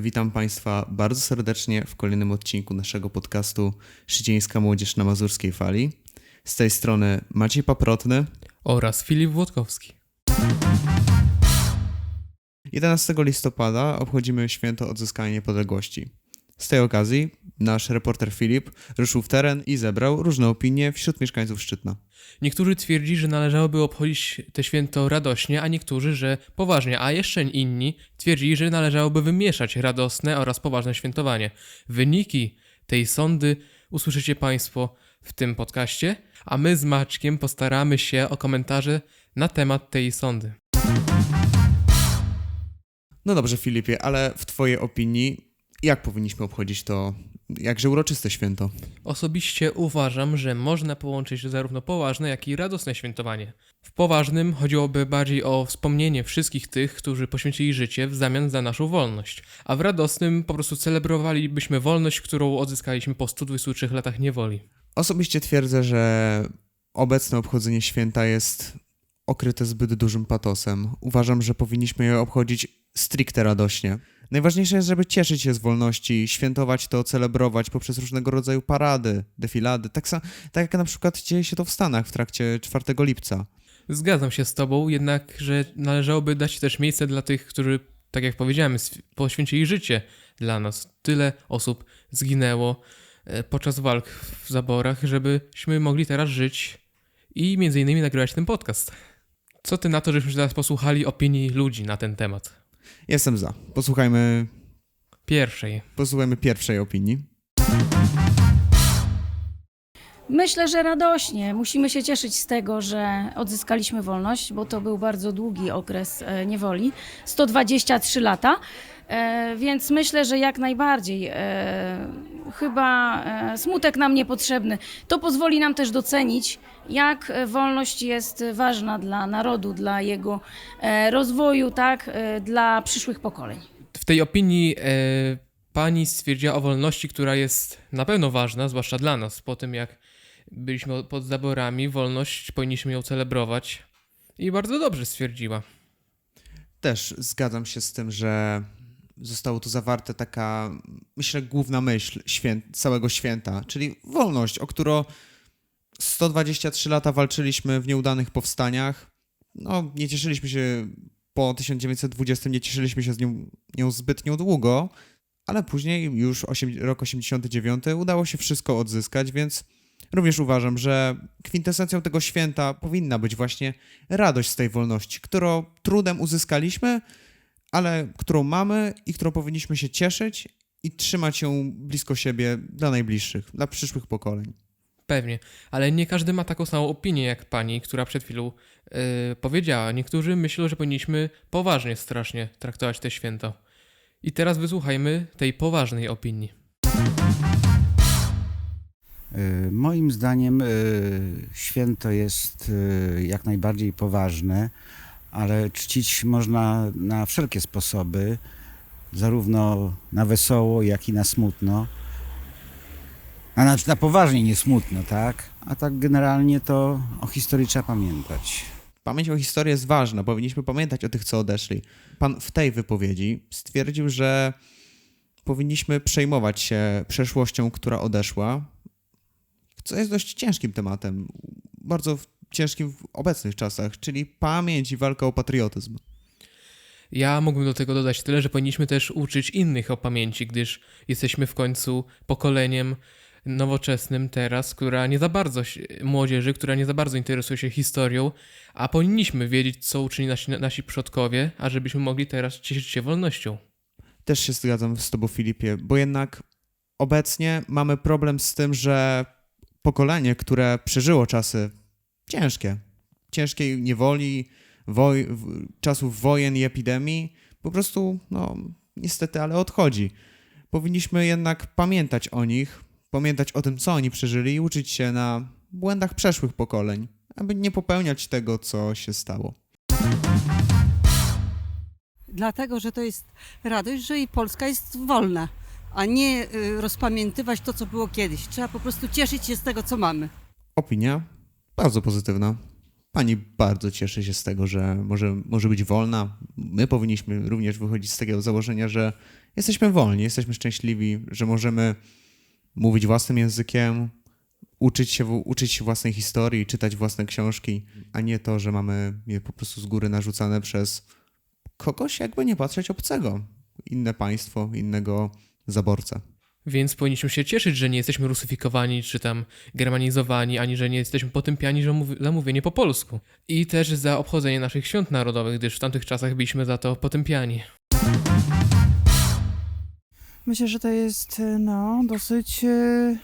Witam Państwa bardzo serdecznie w kolejnym odcinku naszego podcastu Szydzieńska Młodzież na Mazurskiej Fali. Z tej strony Maciej Paprotny. oraz Filip Włodkowski. 11 listopada obchodzimy święto odzyskania niepodległości. Z tej okazji nasz reporter Filip ruszył w teren i zebrał różne opinie wśród mieszkańców Szczytna. Niektórzy twierdzi, że należałoby obchodzić te święto radośnie, a niektórzy, że poważnie, a jeszcze inni twierdzili, że należałoby wymieszać radosne oraz poważne świętowanie. Wyniki tej sądy usłyszycie Państwo w tym podcaście, a my z Maćkiem postaramy się o komentarze na temat tej sądy. No dobrze, Filipie, ale w Twojej opinii, jak powinniśmy obchodzić to jakże uroczyste święto? Osobiście uważam, że można połączyć zarówno poważne, jak i radosne świętowanie. W poważnym chodziłoby bardziej o wspomnienie wszystkich tych, którzy poświęcili życie w zamian za naszą wolność, a w radosnym po prostu celebrowalibyśmy wolność, którą odzyskaliśmy po 123 latach niewoli. Osobiście twierdzę, że obecne obchodzenie święta jest okryte zbyt dużym patosem. Uważam, że powinniśmy je obchodzić stricte radośnie. Najważniejsze jest, żeby cieszyć się z wolności, świętować to, celebrować poprzez różnego rodzaju parady, defilady, tak, tak jak na przykład dzieje się to w Stanach w trakcie 4 lipca. Zgadzam się z Tobą, jednak, że należałoby dać też miejsce dla tych, którzy, tak jak powiedziałem, poświęcili życie dla nas. Tyle osób zginęło e, podczas walk w zaborach, żebyśmy mogli teraz żyć i między innymi nagrywać ten podcast. Co Ty na to, żebyśmy teraz posłuchali opinii ludzi na ten temat? Jestem za. Posłuchajmy, Pierwszej. posłuchajmy pierwszej opinii. Myślę, że radośnie. Musimy się cieszyć z tego, że odzyskaliśmy wolność, bo to był bardzo długi okres e, niewoli 123 lata. E, Więc myślę, że jak najbardziej. Chyba e, smutek nam niepotrzebny. To pozwoli nam też docenić, jak e, wolność jest ważna dla narodu, dla jego e, rozwoju, tak, dla przyszłych pokoleń. W tej opinii e, pani stwierdziła o wolności, która jest na pewno ważna, zwłaszcza dla nas. Po tym jak byliśmy pod zaborami, wolność powinniśmy ją celebrować. I bardzo dobrze stwierdziła. Też zgadzam się z tym, że zostało tu zawarte taka, myślę, główna myśl całego święta, czyli wolność, o którą 123 lata walczyliśmy w nieudanych powstaniach. No, nie cieszyliśmy się po 1920, nie cieszyliśmy się z nią, nią zbytnio długo, ale później, już osiem, rok 89, udało się wszystko odzyskać, więc również uważam, że kwintesencją tego święta powinna być właśnie radość z tej wolności, którą trudem uzyskaliśmy, ale którą mamy i którą powinniśmy się cieszyć i trzymać ją blisko siebie dla najbliższych, dla przyszłych pokoleń. Pewnie, ale nie każdy ma taką samą opinię jak pani, która przed chwilą e, powiedziała. Niektórzy myślą, że powinniśmy poważnie strasznie traktować te święto. I teraz wysłuchajmy tej poważnej opinii. Y, Moim zdaniem y, święto jest jak najbardziej poważne, ale czcić można na wszelkie sposoby, zarówno na wesoło, jak i na smutno. A na, na poważnie, nie smutno, tak? A tak generalnie to o historii trzeba pamiętać. Pamięć o historii jest ważna, powinniśmy pamiętać o tych, co odeszli. Pan w tej wypowiedzi stwierdził, że powinniśmy przejmować się przeszłością, która odeszła, co jest dość ciężkim tematem, bardzo ciężkim w obecnych czasach, czyli pamięć i walka o patriotyzm. Ja mógłbym do tego dodać tyle, że powinniśmy też uczyć innych o pamięci, gdyż jesteśmy w końcu pokoleniem nowoczesnym teraz, która nie za bardzo, młodzieży, która nie za bardzo interesuje się historią, a powinniśmy wiedzieć, co uczynili nasi, nasi przodkowie, ażebyśmy mogli teraz cieszyć się wolnością. Też się zgadzam z Tobą, Filipie, bo jednak obecnie mamy problem z tym, że pokolenie, które przeżyło czasy ciężkie, ciężkiej niewoli, woj- czasów wojen i epidemii, po prostu, no, niestety, ale odchodzi. Powinniśmy jednak pamiętać o nich, pamiętać o tym, co oni przeżyli i uczyć się na błędach przeszłych pokoleń, aby nie popełniać tego, co się stało. Dlatego, że to jest radość, że i Polska jest wolna, a nie y, rozpamiętywać to, co było kiedyś. Trzeba po prostu cieszyć się z tego, co mamy. Opinia bardzo pozytywna. Pani bardzo cieszy się z tego, że może, może być wolna. My powinniśmy również wychodzić z takiego założenia, że jesteśmy wolni, jesteśmy szczęśliwi, że możemy mówić własnym językiem, uczyć się, uczyć się własnej historii, czytać własne książki, a nie to, że mamy je po prostu z góry narzucane przez kogoś, jakby nie patrzeć obcego, inne państwo, innego zaborcę. Więc powinniśmy się cieszyć, że nie jesteśmy rusyfikowani czy tam germanizowani, ani że nie jesteśmy potępiani za mówienie po polsku. I też za obchodzenie naszych świąt narodowych, gdyż w tamtych czasach byliśmy za to potępiani. Myślę, że to jest e, no, dosyć e,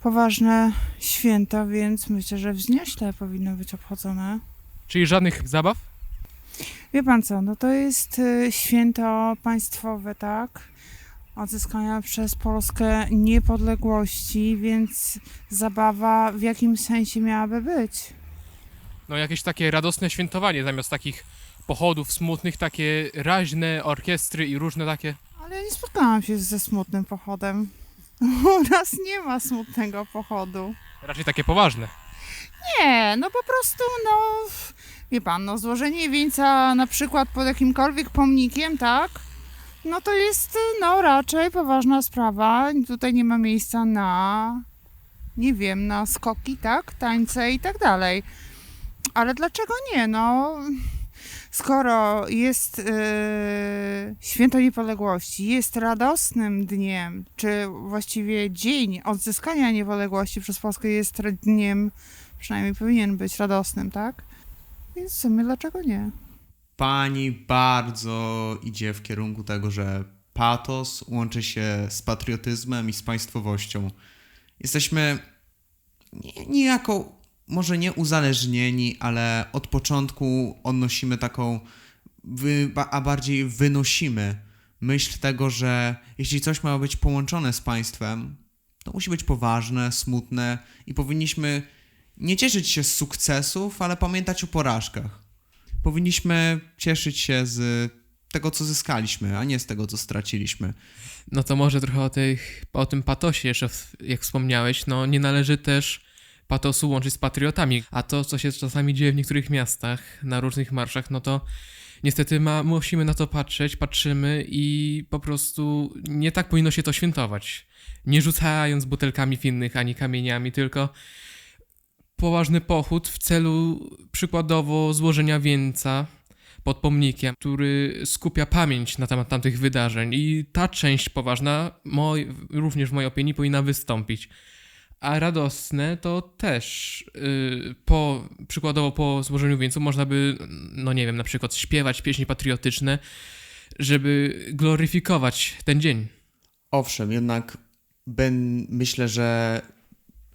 poważne święto, więc myślę, że wzniośle powinno być obchodzone. Czyli żadnych zabaw? Wie pan co, no to jest e, święto państwowe, tak? Odzyskania przez Polskę niepodległości, więc zabawa w jakim sensie miałaby być? No jakieś takie radosne świętowanie zamiast takich pochodów smutnych, takie raźne orkiestry i różne takie. Ale ja nie spotkałam się ze smutnym pochodem. U nas nie ma smutnego pochodu. Raczej takie poważne. Nie, no po prostu, no, wie pan, no złożenie wieńca na przykład pod jakimkolwiek pomnikiem, tak? No to jest, no raczej poważna sprawa. Tutaj nie ma miejsca na, nie wiem, na skoki, tak? Tańce i tak dalej. Ale dlaczego nie, no? Skoro jest yy, Święto Niepodległości, jest radosnym dniem, czy właściwie dzień odzyskania niepodległości przez Polskę jest dniem przynajmniej powinien być radosnym, tak? Więc w sumie dlaczego nie? Pani bardzo idzie w kierunku tego, że patos łączy się z patriotyzmem i z państwowością. Jesteśmy nie- niejako, może nie uzależnieni, ale od początku odnosimy taką, a bardziej wynosimy myśl tego, że jeśli coś ma być połączone z państwem, to musi być poważne, smutne i powinniśmy nie cieszyć się z sukcesów, ale pamiętać o porażkach powinniśmy cieszyć się z tego, co zyskaliśmy, a nie z tego, co straciliśmy. No to może trochę o, tych, o tym patosie jeszcze, jak wspomniałeś, no nie należy też patosu łączyć z patriotami. A to, co się czasami dzieje w niektórych miastach, na różnych marszach, no to niestety ma, musimy na to patrzeć, patrzymy i po prostu nie tak powinno się to świętować. Nie rzucając butelkami w innych, ani kamieniami, tylko poważny pochód w celu przykładowo złożenia wieńca pod pomnikiem, który skupia pamięć na temat tamtych wydarzeń i ta część poważna, moj, również w mojej opinii, powinna wystąpić. A radosne to też yy, po, przykładowo po złożeniu wieńcu można by, no nie wiem, na przykład śpiewać pieśni patriotyczne, żeby gloryfikować ten dzień. Owszem, jednak ben, myślę, że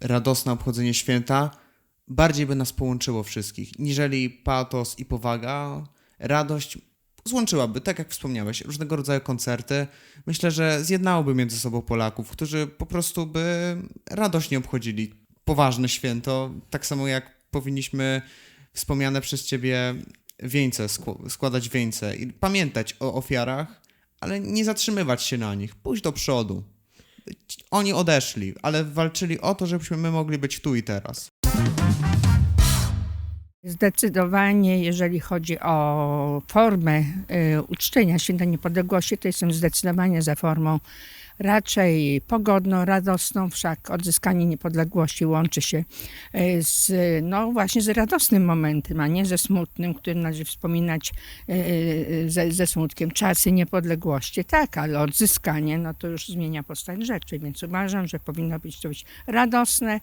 radosne obchodzenie święta bardziej by nas połączyło wszystkich, niżeli patos i powaga. Radość złączyłaby, tak jak wspomniałeś, różnego rodzaju koncerty. Myślę, że zjednałoby między sobą Polaków, którzy po prostu by radośnie obchodzili poważne święto, tak samo jak powinniśmy wspomniane przez ciebie wieńce, skł- składać wieńce i pamiętać o ofiarach, ale nie zatrzymywać się na nich, pójść do przodu. Oni odeszli, ale walczyli o to, żebyśmy my mogli być tu i teraz. Zdecydowanie, jeżeli chodzi o formę y, uczczenia Święta Niepodległości, to jestem zdecydowanie za formą raczej pogodną, radosną, wszak odzyskanie niepodległości łączy się y, z, no właśnie z radosnym momentem, a nie ze smutnym, który należy wspominać y, y, ze, ze smutkiem. Czasy niepodległości, tak, ale odzyskanie, no to już zmienia postać rzeczy, więc uważam, że powinno być to być radosne,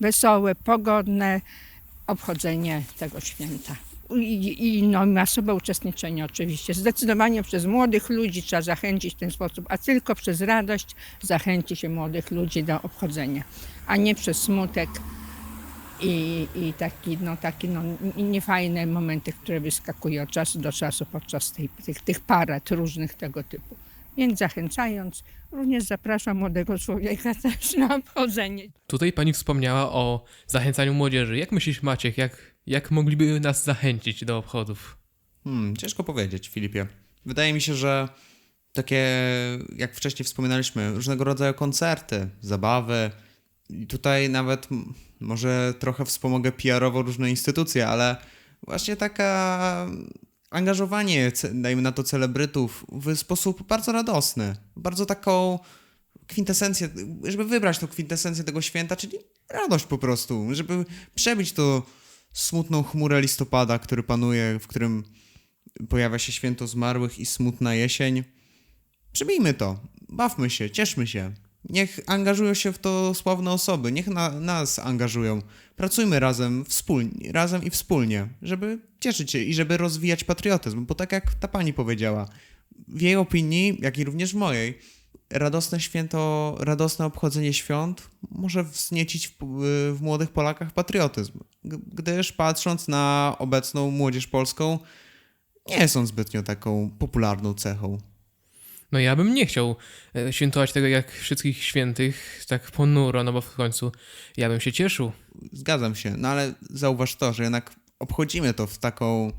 wesołe, pogodne, obchodzenie tego święta. I, i no, masowe uczestniczenie oczywiście. Zdecydowanie przez młodych ludzi trzeba zachęcić w ten sposób, a tylko przez radość zachęci się młodych ludzi do obchodzenia, a nie przez smutek i, i taki, no, taki no, niefajne momenty, które wyskakują od czasu do czasu podczas tej, tych, tych parad różnych tego typu. Więc zachęcając, również zapraszam młodego człowieka też na obchodzenie. Tutaj pani wspomniała o zachęcaniu młodzieży. Jak myślisz, Maciek, jak, jak mogliby nas zachęcić do obchodów? Hmm, ciężko powiedzieć, Filipie. Wydaje mi się, że takie, jak wcześniej wspominaliśmy, różnego rodzaju koncerty, zabawy, I tutaj nawet może trochę wspomogę PR-owo różne instytucje, ale właśnie taka angażowanie, dajmy na to, celebrytów w sposób bardzo radosny, bardzo taką kwintesencję, żeby wybrać tą kwintesencję tego święta, czyli radość po prostu, żeby przebić to smutną chmurę listopada, który panuje, w którym pojawia się święto zmarłych i smutna jesień. Przebijmy to, bawmy się, cieszmy się. Niech angażują się w to sławne osoby, niech na, nas angażują. Pracujmy razem, wspólnie, razem i wspólnie, żeby cieszyć się i żeby rozwijać patriotyzm, bo tak jak ta pani powiedziała, w jej opinii, jak i również w mojej, radosne święto, radosne obchodzenie świąt może wzniecić w, w młodych Polakach patriotyzm, gdyż patrząc na obecną młodzież polską, nie są zbytnio taką popularną cechą. No ja bym nie chciał e, świętować tego jak wszystkich świętych, tak ponuro, no bo w końcu ja bym się cieszył. Zgadzam się, no ale zauważ to, że jednak obchodzimy to w taką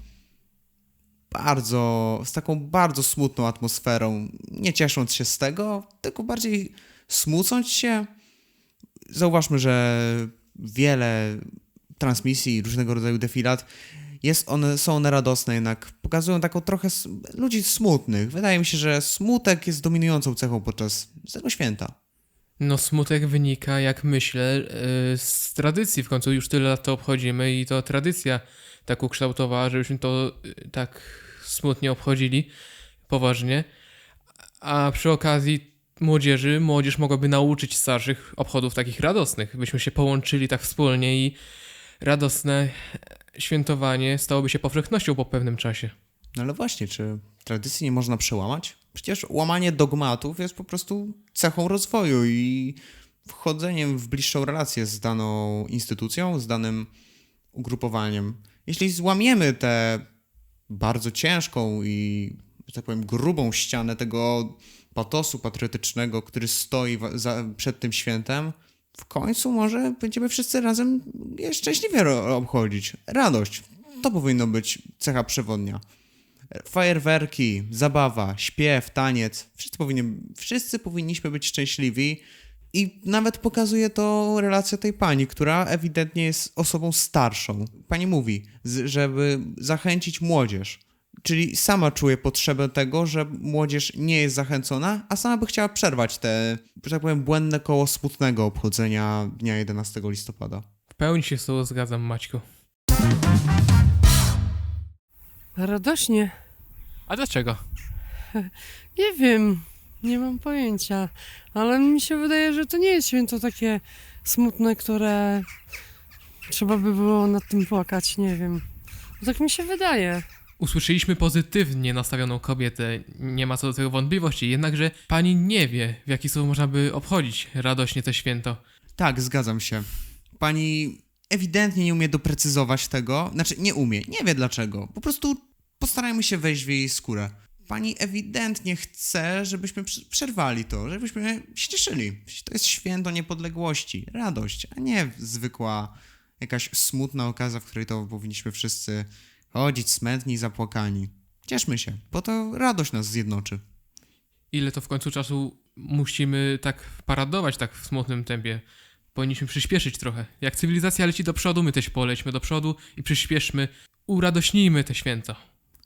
bardzo, z taką bardzo smutną atmosferą, nie ciesząc się z tego, tylko bardziej smucąc się. Zauważmy, że wiele transmisji, różnego rodzaju defilat, jest one, są one radosne, jednak pokazują taką trochę ludzi smutnych. Wydaje mi się, że smutek jest dominującą cechą podczas tego święta. No smutek wynika, jak myślę, e, z tradycji. W końcu już tyle lat to obchodzimy i to tradycja tak ukształtowała, żebyśmy to e, tak smutnie obchodzili, poważnie. A przy okazji młodzieży, młodzież mogłaby nauczyć starszych obchodów takich radosnych, byśmy się połączyli tak wspólnie i radosne świętowanie stałoby się powszechnością po pewnym czasie. No ale właśnie, czy tradycji nie można przełamać? Przecież łamanie dogmatów jest po prostu cechą rozwoju i wchodzeniem w bliższą relację z daną instytucją, z danym ugrupowaniem. Jeśli złamiemy tę bardzo ciężką i, że tak powiem, grubą ścianę tego patosu patriotycznego, który stoi za, przed tym świętem, w końcu może będziemy wszyscy razem je szczęśliwie obchodzić. Radość. To powinno być cecha przewodnia fajerwerki, zabawa, śpiew, taniec. Wszyscy, powinni, wszyscy powinniśmy być szczęśliwi. I nawet pokazuje to relacja tej pani, która ewidentnie jest osobą starszą. Pani mówi, żeby zachęcić młodzież. Czyli sama czuje potrzebę tego, że młodzież nie jest zachęcona, a sama by chciała przerwać te, że tak powiem, błędne koło smutnego obchodzenia dnia 11 listopada. W pełni się z tobą zgadzam, Maćku. Radośnie. A dlaczego? Nie wiem, nie mam pojęcia, ale mi się wydaje, że to nie jest święto takie smutne, które trzeba by było nad tym płakać, nie wiem. Tak mi się wydaje. Usłyszeliśmy pozytywnie nastawioną kobietę, nie ma co do tego wątpliwości, jednakże pani nie wie, w jaki sposób można by obchodzić radośnie to święto. Tak, zgadzam się. Pani ewidentnie nie umie doprecyzować tego. Znaczy, nie umie, nie wie dlaczego. Po prostu postarajmy się wejść w jej skórę. Pani ewidentnie chce, żebyśmy przerwali to, żebyśmy się cieszyli. To jest święto niepodległości, radość, a nie zwykła jakaś smutna okazja, w której to powinniśmy wszyscy chodzić smętni i zapłakani. Cieszmy się, bo to radość nas zjednoczy. Ile to w końcu czasu musimy tak paradować tak w smutnym tempie? Powinniśmy przyspieszyć trochę. Jak cywilizacja leci do przodu, my też polećmy do przodu i przyspieszmy, uradośnijmy te święto.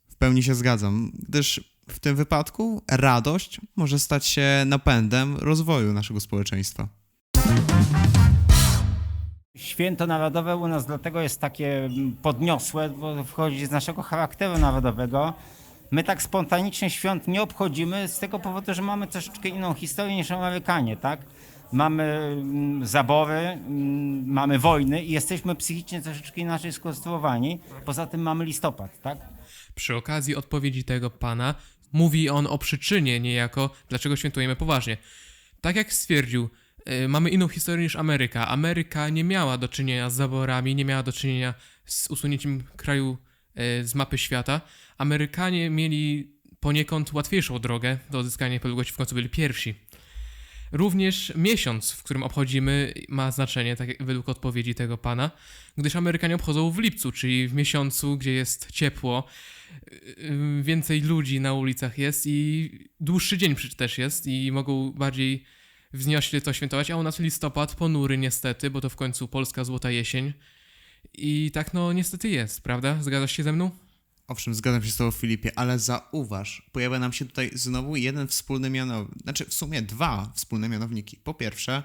W pełni się zgadzam, gdyż w tym wypadku radość może stać się napędem rozwoju naszego społeczeństwa. Święto narodowe u nas dlatego jest takie mm, podniosłe, bo wchodzi z naszego charakteru narodowego. My tak spontanicznie świąt nie obchodzimy z tego powodu, że mamy troszeczkę inną historię niż Amerykanie, tak? Mamy mm, zabory, mm, mamy wojny i jesteśmy psychicznie troszeczkę inaczej skonstruowani. Poza tym mamy listopad, tak? Przy okazji odpowiedzi tego pana mówi on o przyczynie niejako, dlaczego świętujemy poważnie. Tak jak stwierdził, y, mamy inną historię niż Ameryka. Ameryka nie miała do czynienia z zaborami, nie miała do czynienia z usunięciem kraju y, z mapy świata. Amerykanie mieli poniekąd łatwiejszą drogę do odzyskania niepodległości, w końcu byli pierwsi. Również miesiąc, w którym obchodzimy, ma znaczenie, tak według odpowiedzi tego pana, gdyż Amerykanie obchodzą w lipcu, czyli w miesiącu, gdzie jest ciepło, yy, więcej ludzi na ulicach jest i dłuższy dzień przecież też jest i mogą bardziej wzniośle to świętować, a u nas listopad ponury niestety, bo to w końcu polska złota jesień. I tak no niestety jest, prawda? Zgadzasz się ze mną? Owszem, zgadzam się z tobą, Filipie, ale zauważ, pojawia nam się tutaj znowu jeden wspólny mianownik, znaczy w sumie dwa wspólne mianowniki. Po pierwsze,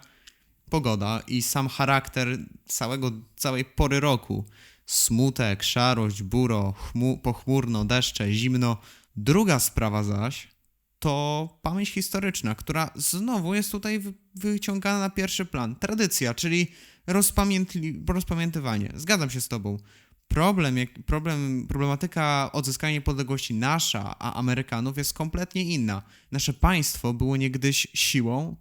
pogoda i sam charakter całego, całej pory roku. Smutek, szarość, buro, chmu, pochmurno, deszcze, zimno. Druga sprawa zaś to pamięć historyczna, która znowu jest tutaj wy- wyciągana na pierwszy plan. Tradycja, czyli rozpamiętli, rozpamiętywanie. Zgadzam się z tobą. Problem, problem, problematyka odzyskania niepodległości nasza, a Amerykanów jest kompletnie inna. Nasze państwo było niegdyś siłą,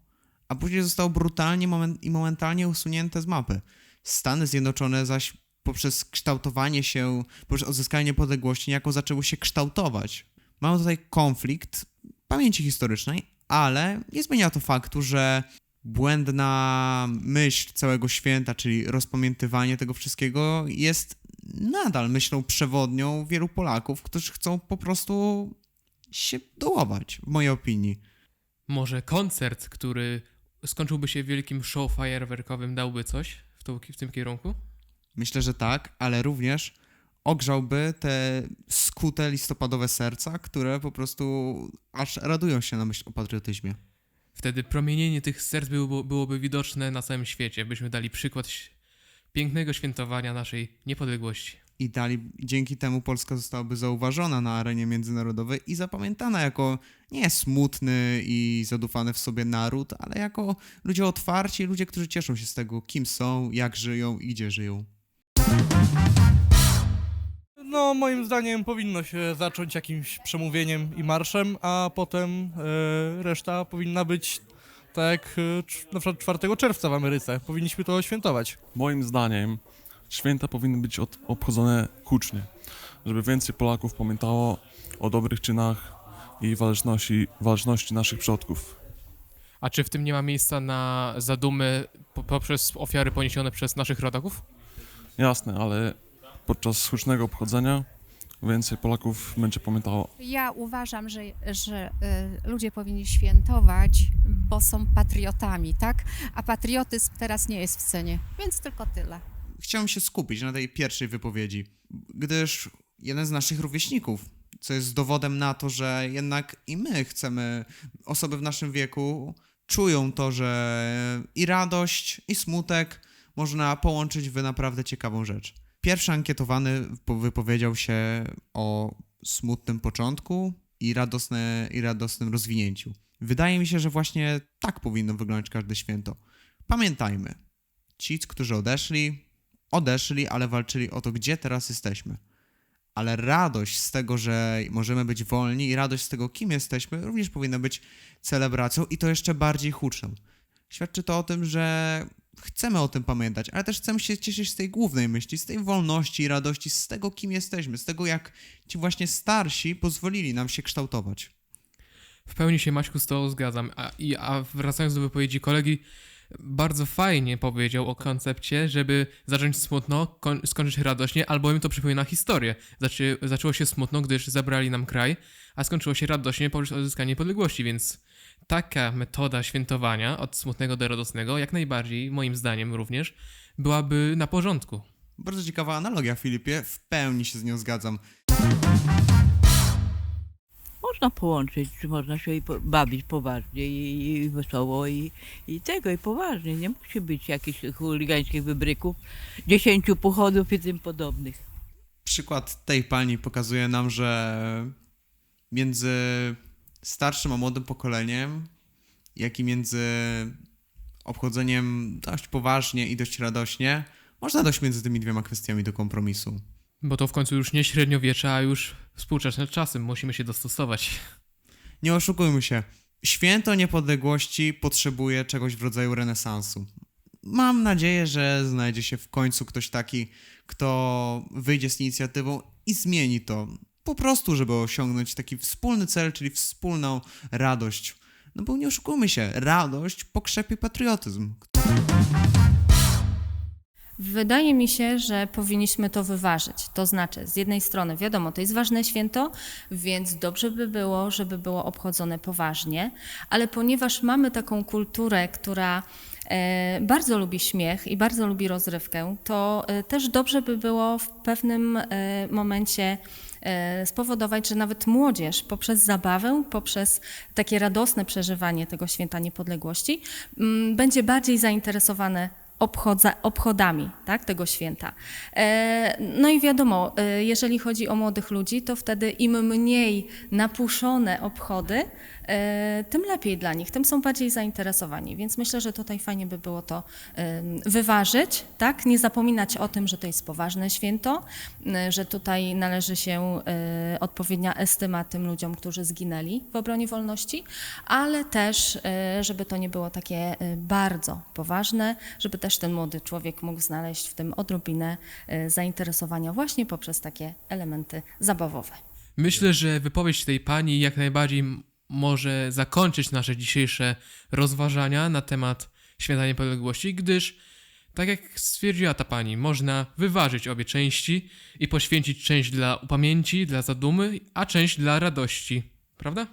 a później zostało brutalnie moment, i momentalnie usunięte z mapy. Stany Zjednoczone zaś poprzez kształtowanie się, poprzez odzyskanie niepodległości niejako zaczęły się kształtować. Mamy tutaj konflikt pamięci historycznej, ale nie zmienia to faktu, że błędna myśl całego święta, czyli rozpamiętywanie tego wszystkiego, jest nadal myślą przewodnią wielu Polaków, którzy chcą po prostu się dołować, w mojej opinii. Może koncert, który skończyłby się wielkim show fajerwerkowym, dałby coś w, tą, w tym kierunku? Myślę, że tak, ale również ogrzałby te skute listopadowe serca, które po prostu aż radują się na myśl o patriotyzmie. Wtedy promienienie tych serc było, byłoby widoczne na całym świecie, byśmy dali przykład pięknego świętowania naszej niepodległości. I dali, dzięki temu Polska zostałaby zauważona na arenie międzynarodowej i zapamiętana jako nie smutny i zadufany w sobie naród, ale jako ludzie otwarci, ludzie, którzy cieszą się z tego, kim są, jak żyją i gdzie żyją. No, moim zdaniem powinno się zacząć jakimś przemówieniem i marszem, a potem e, reszta powinna być tak jak e, na przykład 4 czerwca w Ameryce. Powinniśmy to świętować. Moim zdaniem święta powinny być od, obchodzone hucznie, żeby więcej Polaków pamiętało o dobrych czynach i waleczności, waleczności naszych przodków. A czy w tym nie ma miejsca na zadumy po- poprzez ofiary poniesione przez naszych rodaków? Jasne, ale podczas hucznego obchodzenia więcej Polaków będzie pamiętało Ja uważam, że, że y, ludzie powinni świętować, bo są patriotami, tak? A patriotyzm teraz nie jest w cenie, więc tylko tyle. Chciałem się skupić na tej pierwszej wypowiedzi, gdyż jeden z naszych rówieśników, co jest dowodem na to, że jednak i my chcemy, osoby w naszym wieku czują to, że i radość, i smutek można połączyć w naprawdę ciekawą rzecz. Pierwszy ankietowany po- wypowiedział się o smutnym początku i, radosne, i radosnym rozwinięciu. Wydaje mi się, że właśnie tak powinno wyglądać każde święto. Pamiętajmy, ci, którzy odeszli, odeszli, ale walczyli o to, gdzie teraz jesteśmy. Ale radość z tego, że możemy być wolni i radość z tego, kim jesteśmy, również powinna być celebracją i to jeszcze bardziej huczną. Świadczy to o tym, że chcemy o tym pamiętać, ale też chcemy się cieszyć z tej głównej myśli, z tej wolności i radości, z tego, kim jesteśmy, z tego, jak ci właśnie starsi pozwolili nam się kształtować. W pełni się Maćku z tobą zgadzam. A, i, a wracając do wypowiedzi kolegi, bardzo fajnie powiedział o koncepcie, żeby zacząć smutno, koń, skończyć radośnie, albowiem to przypomina historię. Zaczę, zaczęło się smutno, gdyż zabrali nam kraj, a skończyło się radośnie poprzez odzyskanie niepodległości, więc taka metoda świętowania od smutnego do radosnego, jak najbardziej, moim zdaniem również, byłaby na porządku. Bardzo ciekawa analogia, Filipie, w pełni się z nią zgadzam. Można połączyć, czy można się i bawić poważnie i, i wesoło i, i tego, i poważnie. Nie musi być jakichś chuligańskich wybryków, dziesięciu pochodów i tym podobnych. przykład tej pani pokazuje nam, że między starszym a młodym pokoleniem, jak i między obchodzeniem dość poważnie i dość radośnie, można dojść między tymi dwiema kwestiami do kompromisu. Bo to w końcu już nie średniowiecze, a już współczesne czasy. Musimy się dostosować. Nie oszukujmy się, święto niepodległości potrzebuje czegoś w rodzaju renesansu. Mam nadzieję, że znajdzie się w końcu ktoś taki, kto wyjdzie z inicjatywą i zmieni to. Po prostu, żeby osiągnąć taki wspólny cel, czyli wspólną radość. No bo nie oszukujmy się, radość pokrzepie patriotyzm. Wydaje mi się, że powinniśmy to wyważyć. To znaczy, z jednej strony, wiadomo, to jest ważne święto, więc dobrze by było, żeby było obchodzone poważnie, ale ponieważ mamy taką kulturę, która e, bardzo lubi śmiech i bardzo lubi rozrywkę, to e, też dobrze by było w pewnym e, momencie spowodować, że nawet młodzież poprzez zabawę, poprzez takie radosne przeżywanie tego święta niepodległości mm, będzie bardziej zainteresowane obchodza, obchodami tak, tego święta. E, no i wiadomo, e, jeżeli chodzi o młodych ludzi, to wtedy im mniej napuszone obchody, tym lepiej dla nich, tym są bardziej zainteresowani. Więc myślę, że tutaj fajnie by było to wyważyć, tak? nie zapominać o tym, że to jest poważne święto, że tutaj należy się e, odpowiednia estyma tym ludziom, którzy zginęli w obronie wolności, ale też, e, żeby to nie było takie e, bardzo poważne, żeby też ten młody człowiek mógł znaleźć w tym odrobinę e, zainteresowania właśnie poprzez takie elementy zabawowe. Myślę, że wypowiedź tej pani jak najbardziej może zakończyć nasze dzisiejsze rozważania na temat Święta Niepodległości, gdyż, tak jak stwierdziła ta pani, można wyważyć obie części i poświęcić część dla upamięci, dla zadumy, a część dla radości. Prawda?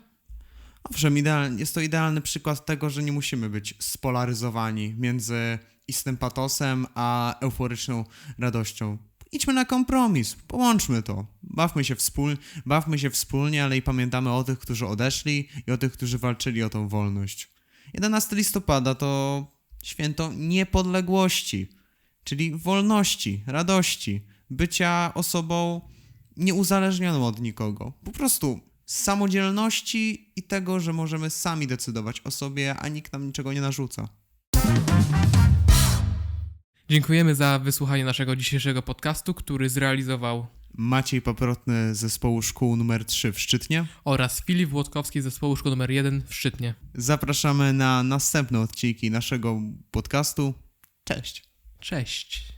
Owszem, idealnie, jest to idealny przykład tego, że nie musimy być spolaryzowani między istym patosem a euforyczną radością. Idźmy na kompromis, połączmy to. Bawmy się, wspól, bawmy się wspólnie, ale i pamiętamy o tych, którzy odeszli i o tych, którzy walczyli o tą wolność. 11 listopada to święto niepodległości, czyli wolności, radości, bycia osobą nieuzależnioną od nikogo. Po prostu samodzielności i tego, że możemy sami decydować o sobie, a nikt nam niczego nie narzuca. Dziękujemy za wysłuchanie naszego dzisiejszego podcastu, który zrealizował Maciej Paprotny z zespołu szkół nr 3 w Szczytnie oraz Filip Włodkowski z zespołu szkół nr 1 w Szczytnie. Zapraszamy na następne odcinki naszego podcastu. Cześć. Cześć.